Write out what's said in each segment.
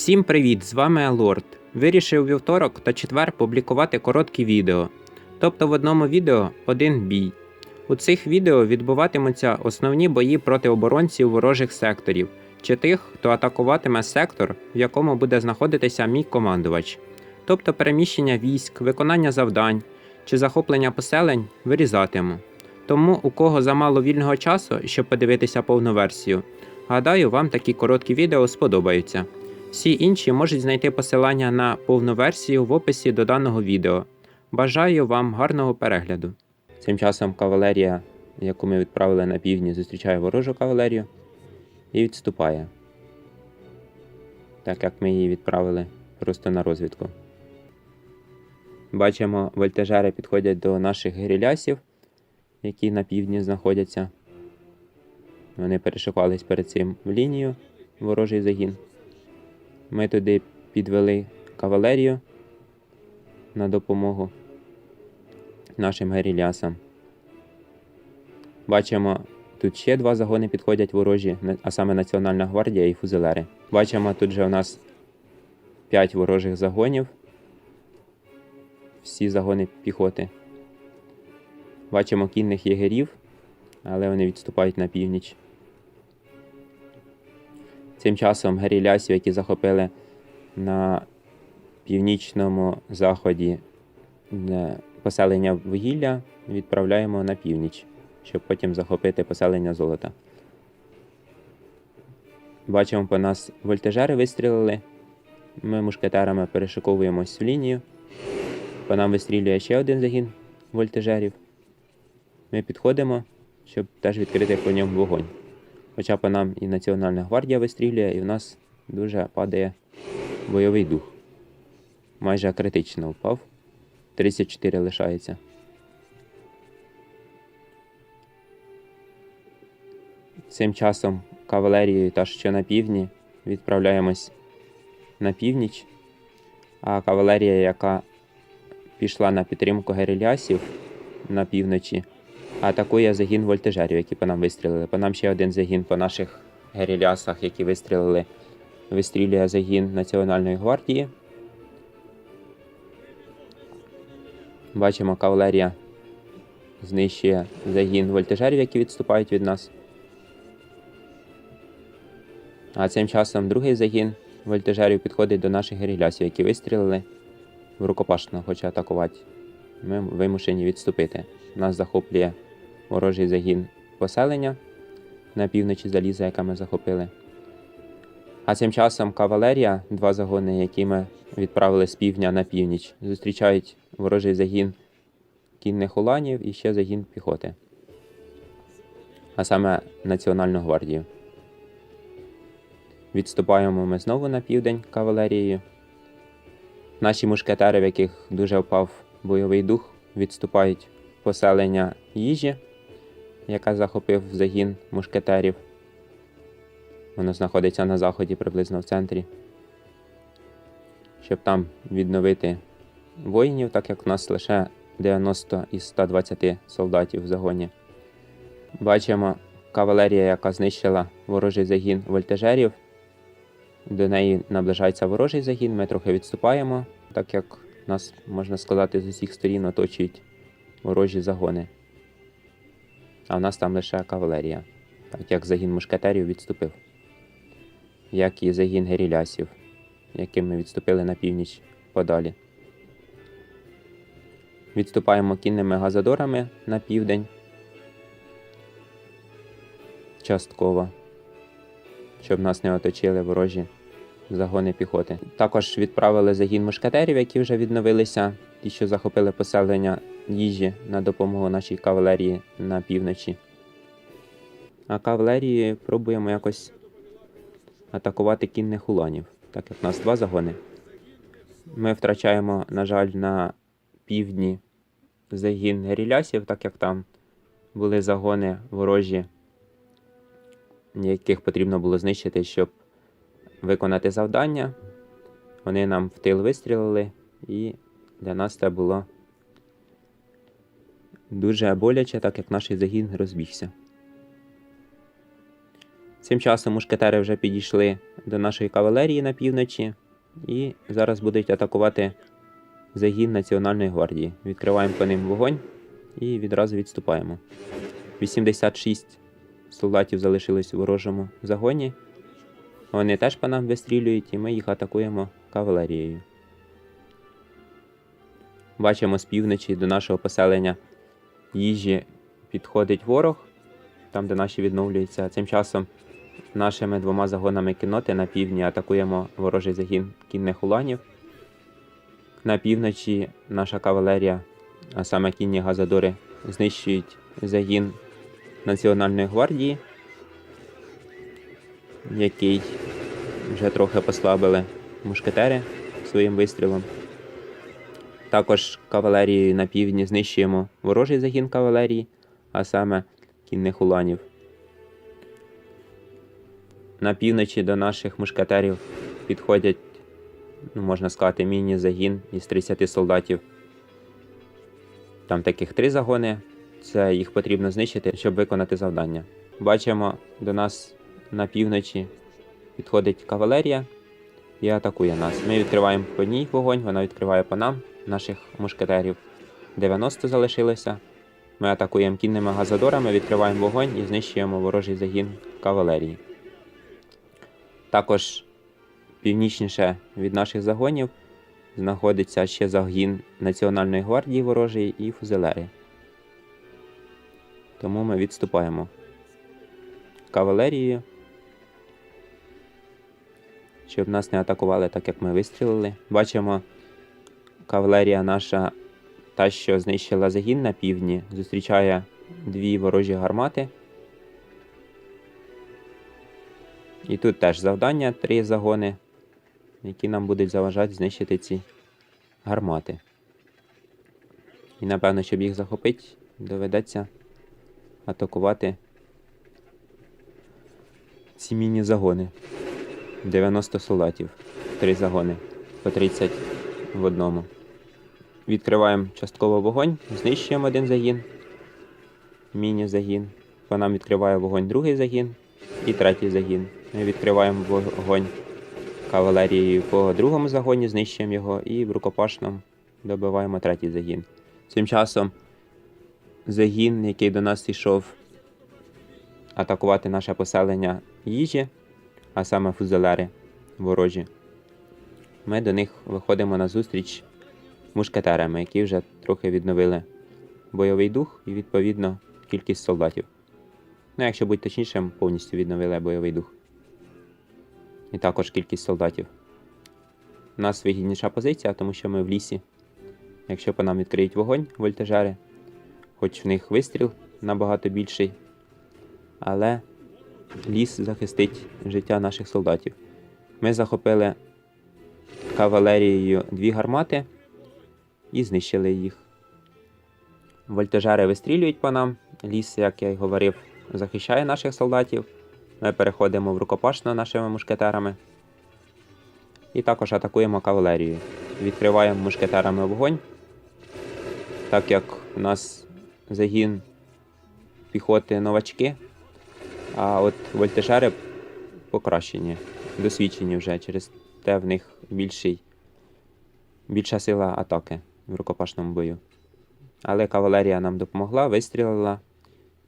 Всім привіт! З вами Лорд. Вирішив вівторок та четвер публікувати короткі відео. Тобто в одному відео один бій. У цих відео відбуватимуться основні бої проти оборонців ворожих секторів чи тих, хто атакуватиме сектор, в якому буде знаходитися мій командувач. Тобто переміщення військ, виконання завдань чи захоплення поселень вирізатиму. Тому у кого замало вільного часу, щоб подивитися повну версію, гадаю, вам такі короткі відео сподобаються. Всі інші можуть знайти посилання на повну версію в описі до даного відео. Бажаю вам гарного перегляду. Цим часом кавалерія, яку ми відправили на півдні, зустрічає ворожу кавалерію і відступає. Так як ми її відправили просто на розвідку. Бачимо, вольтежери підходять до наших герилясів, які на півдні знаходяться. Вони перешикувались перед цим в лінію ворожий загін. Ми туди підвели кавалерію на допомогу нашим герілясам. Бачимо, тут ще два загони підходять ворожі, а саме Національна гвардія і фузелери. Бачимо, тут же у нас 5 ворожих загонів. Всі загони піхоти. Бачимо кінних єгерів, але вони відступають на північ. Цим часом герілясів, які захопили на північному заході е, поселення вугілля, відправляємо на північ, щоб потім захопити поселення золота. Бачимо, по нас вольтежери вистрілили. Ми мушкетерами перешиковуємось в лінію. По нам вистрілює ще один загін вольтежерів. Ми підходимо, щоб теж відкрити по ньому вогонь. Хоча по нам і Національна гвардія вистрілює, і в нас дуже падає бойовий дух. Майже критично впав. 34 лишається. Цим часом кавалерією та що на півдні відправляємось на північ, а кавалерія, яка пішла на підтримку герилясів на півночі, атакує загін вольтежерів, які по нам вистрілили. По нам ще один загін по наших герілясах, які вистрілили, вистрілює загін Національної гвардії. Бачимо, кавалерія знищує загін вольтежерів, які відступають від нас. А цим часом другий загін вольтежерів підходить до наших герілясів, які вистрілили в рукопашно, хоче атакувати. Ми вимушені відступити. Нас захоплює ворожий загін поселення на півночі заліза, яке ми захопили. А цим часом кавалерія, два загони, які ми відправили з півдня на північ, зустрічають ворожий загін кінних уланів і ще загін піхоти. А саме Національну гвардію. Відступаємо ми знову на південь кавалерією. Наші мушкетери, в яких дуже впав бойовий дух, відступають в поселення їжі, яка захопив загін мушкетерів. Воно знаходиться на заході, приблизно в центрі. Щоб там відновити воїнів, так як в нас лише 90 із 120 солдатів в загоні. Бачимо кавалерія, яка знищила ворожий загін вольтежерів. До неї наближається ворожий загін, ми трохи відступаємо, так як нас, можна сказати, з усіх сторін оточують ворожі загони. А в нас там лише кавалерія, так як загін мушкетерів відступив, як і загін герілясів, яким ми відступили на північ подалі. Відступаємо кінними газодорами на південь. Частково щоб нас не оточили ворожі загони піхоти. Також відправили загін мушкетерів, які вже відновилися, ті, що захопили поселення їжі на допомогу нашій кавалерії на півночі. А кавалерії пробуємо якось атакувати кінних уланів, так як в нас два загони. Ми втрачаємо, на жаль, на півдні загін герілясів, так як там були загони ворожі яких потрібно було знищити, щоб виконати завдання. Вони нам в тил вистрілили, і для нас це було дуже боляче, так як наш загін розбігся. Цим часом мушкетери вже підійшли до нашої кавалерії на півночі і зараз будуть атакувати загін Національної гвардії. Відкриваємо по ним вогонь і відразу відступаємо. 86 солдатів залишилось у ворожому загоні. Вони теж по нам вистрілюють, і ми їх атакуємо кавалерією. Бачимо з півночі до нашого поселення їжі підходить ворог, там, де наші відновлюються. Цим часом нашими двома загонами кінноти на півдні атакуємо ворожий загін кінних уланів. На півночі наша кавалерія, а саме кінні газадори, знищують загін Національної гвардії, який вже трохи послабили мушкетери своїм вистрілом. Також кавалерією на півдні знищуємо ворожий загін кавалерії, а саме кінних уланів. На півночі до наших мушкетерів підходять, ну, можна сказати, міні-загін із 30 солдатів. Там таких три загони. Це їх потрібно знищити, щоб виконати завдання. Бачимо, до нас на півночі підходить кавалерія і атакує нас. Ми відкриваємо по ній вогонь, вона відкриває по нам, наших мушкетерів. 90 залишилося. Ми атакуємо кінними газодорами, відкриваємо вогонь і знищуємо ворожий загін кавалерії. Також північніше від наших загонів знаходиться ще загін Національної гвардії ворожої і фузелери. Тому ми відступаємо кавалерією, щоб нас не атакували так, як ми вистрілили. Бачимо, кавалерія наша, та, що знищила загін на півдні, зустрічає дві ворожі гармати. І тут теж завдання, три загони, які нам будуть заважати знищити ці гармати. І напевно, щоб їх захопити, доведеться атакувати ці міні-загони. 90 солдатів. Три загони. По 30 в одному. Відкриваємо частково вогонь, знищуємо один загін. Міні-загін. По нам відкриває вогонь другий загін і третій загін. Ми відкриваємо вогонь кавалерією по другому загоні, знищуємо його і в рукопашному добиваємо третій загін. Цим часом загін, який до нас йшов атакувати наше поселення їжі, а саме фузелери ворожі. Ми до них виходимо на зустріч мушкетерами, які вже трохи відновили бойовий дух і, відповідно, кількість солдатів. Ну, якщо бути точнішим, повністю відновили бойовий дух. І також кількість солдатів. У нас вигідніша позиція, тому що ми в лісі. Якщо по нам відкриють вогонь вольтежери, хоч в них вистріл набагато більший, але ліс захистить життя наших солдатів. Ми захопили кавалерією дві гармати і знищили їх. Вольтежери вистрілюють по нам. Ліс, як я й говорив, захищає наших солдатів. Ми переходимо в рукопашно нашими мушкетерами. І також атакуємо кавалерію. Відкриваємо мушкетерами вогонь. Так як у нас загін піхоти новачки, а от вольтежери покращені, досвідчені вже через те в них більший, більша сила атаки в рукопашному бою. Але кавалерія нам допомогла, вистрілила,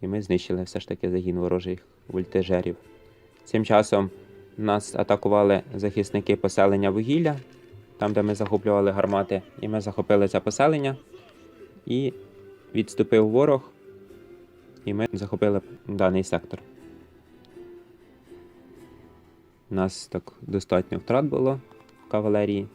і ми знищили все ж таки загін ворожих вольтежерів. Цим часом нас атакували захисники поселення вугілля, там, де ми захоплювали гармати, і ми захопили це поселення. І відступив ворог, і ми захопили даний сектор. Нас так достатньо втрат було в кавалерії.